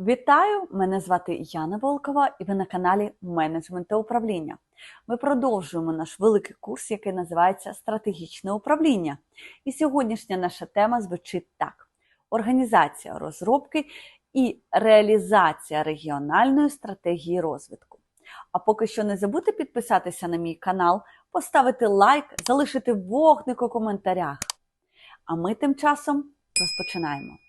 Вітаю! Мене звати Яна Волкова, і ви на каналі Менеджмент та управління. Ми продовжуємо наш великий курс, який називається Стратегічне управління. І сьогоднішня наша тема звучить так: організація розробки і реалізація регіональної стратегії розвитку. А поки що не забудьте підписатися на мій канал, поставити лайк, залишити вогник у коментарях. А ми тим часом розпочинаємо.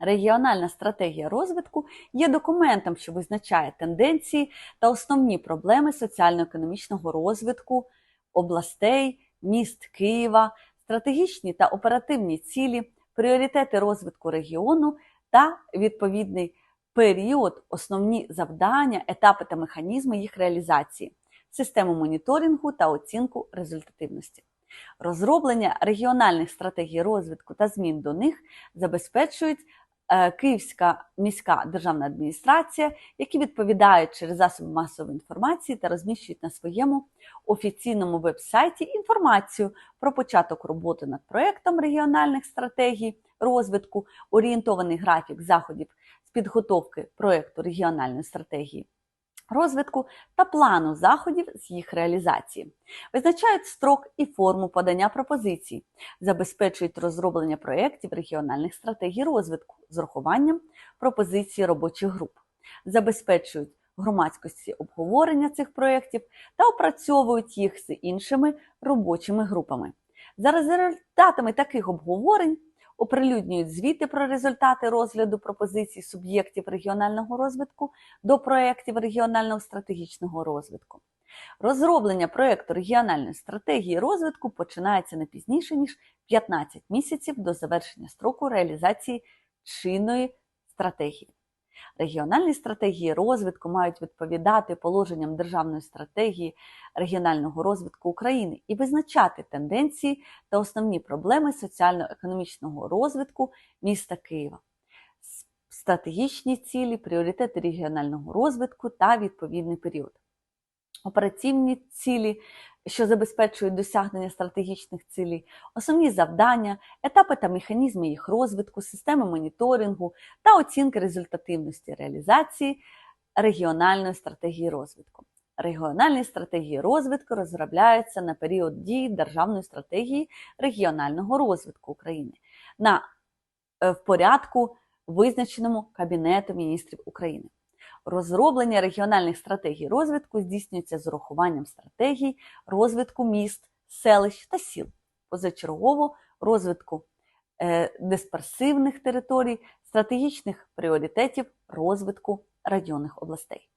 Регіональна стратегія розвитку є документом, що визначає тенденції та основні проблеми соціально-економічного розвитку областей, міст Києва, стратегічні та оперативні цілі, пріоритети розвитку регіону та відповідний період, основні завдання, етапи та механізми їх реалізації, систему моніторингу та оцінку результативності. Розроблення регіональних стратегій розвитку та змін до них забезпечують Київська міська державна адміністрація, які відповідають через засоби масової інформації та розміщують на своєму офіційному веб-сайті інформацію про початок роботи над проектом регіональних стратегій розвитку, орієнтований графік заходів з підготовки проекту регіональної стратегії розвитку та плану заходів з їх реалізації, визначають строк і форму подання пропозицій, забезпечують розроблення проєктів регіональних стратегій розвитку з урахуванням пропозицій робочих груп, забезпечують громадськості обговорення цих проєктів та опрацьовують їх з іншими робочими групами. За результатами таких обговорень оприлюднюють звіти про результати розгляду пропозицій суб'єктів регіонального розвитку до проєктів регіонального стратегічного розвитку. Розроблення проєкту регіональної стратегії розвитку починається не пізніше, ніж 15 місяців до завершення строку реалізації чинної стратегії. Регіональні стратегії розвитку мають відповідати положенням державної стратегії регіонального розвитку України і визначати тенденції та основні проблеми соціально-економічного розвитку міста Києва, стратегічні цілі, пріоритети регіонального розвитку та відповідний період. Операційні цілі, що забезпечують досягнення стратегічних цілей, основні завдання, етапи та механізми їх розвитку, системи моніторингу та оцінки результативності реалізації регіональної стратегії розвитку. Регіональні стратегії розвитку розробляються на період дії Державної стратегії регіонального розвитку України на, в порядку, визначеному Кабінетом міністрів України. Розроблення регіональних стратегій розвитку здійснюється з урахуванням стратегій розвитку міст, селищ та сіл, позачергово розвитку е, дисперсивних територій, стратегічних пріоритетів розвитку районних областей.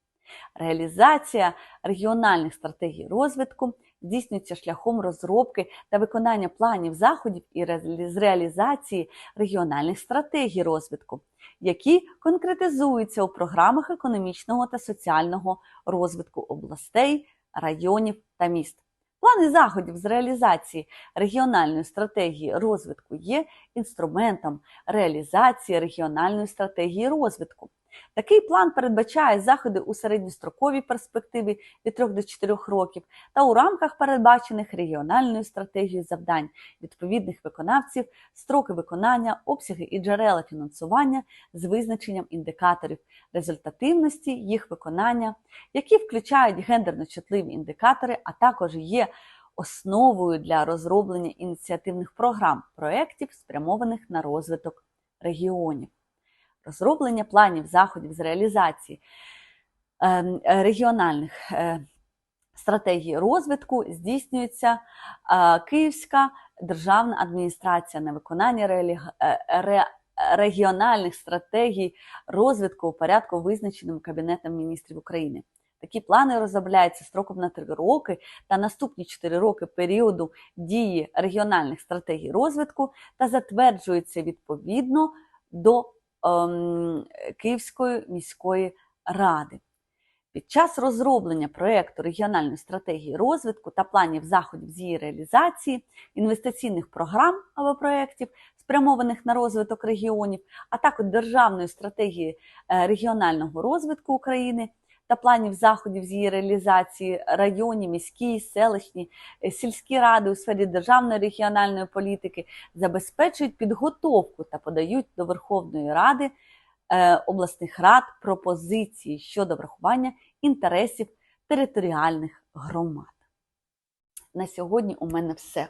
Реалізація регіональних стратегій розвитку здійснюється шляхом розробки та виконання планів заходів і з реалізації регіональних стратегій розвитку, які конкретизуються у програмах економічного та соціального розвитку областей, районів та міст. Плани заходів з реалізації регіональної стратегії розвитку є інструментом реалізації регіональної стратегії розвитку. Такий план передбачає заходи у середньостроковій перспективі від 3 до 4 років та у рамках передбачених регіональною стратегією завдань відповідних виконавців, строки виконання, обсяги і джерела фінансування з визначенням індикаторів результативності їх виконання, які включають гендерно чутливі індикатори, а також є основою для розроблення ініціативних програм проєктів, спрямованих на розвиток регіонів розроблення планів заходів з реалізації ем, регіональних е, стратегій розвитку здійснюється е, Київська державна адміністрація на виконання е, регіональних стратегій розвитку у порядку, визначеним Кабінетом міністрів України. Такі плани розробляються строком на 3 роки та наступні 4 роки періоду дії регіональних стратегій розвитку та затверджуються відповідно до Київської міської ради. Під час розроблення проєкту регіональної стратегії розвитку та планів заходів з її реалізації, інвестиційних програм або проєктів, спрямованих на розвиток регіонів, а також державної стратегії е, регіонального розвитку України та планів заходів з її реалізації районні, міські, селищні, е, сільські ради у сфері державної регіональної політики забезпечують підготовку та подають до Верховної Ради е, обласних рад пропозиції щодо врахування інтересів територіальних громад. На сьогодні у мене все.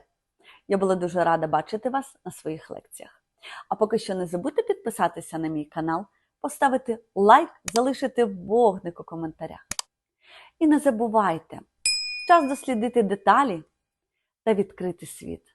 Я була дуже рада бачити вас на своїх лекціях. А поки що не забудьте підписатися на мій канал, поставити лайк, залишити вогник у коментарях. І не забувайте час дослідити деталі та відкрити світ.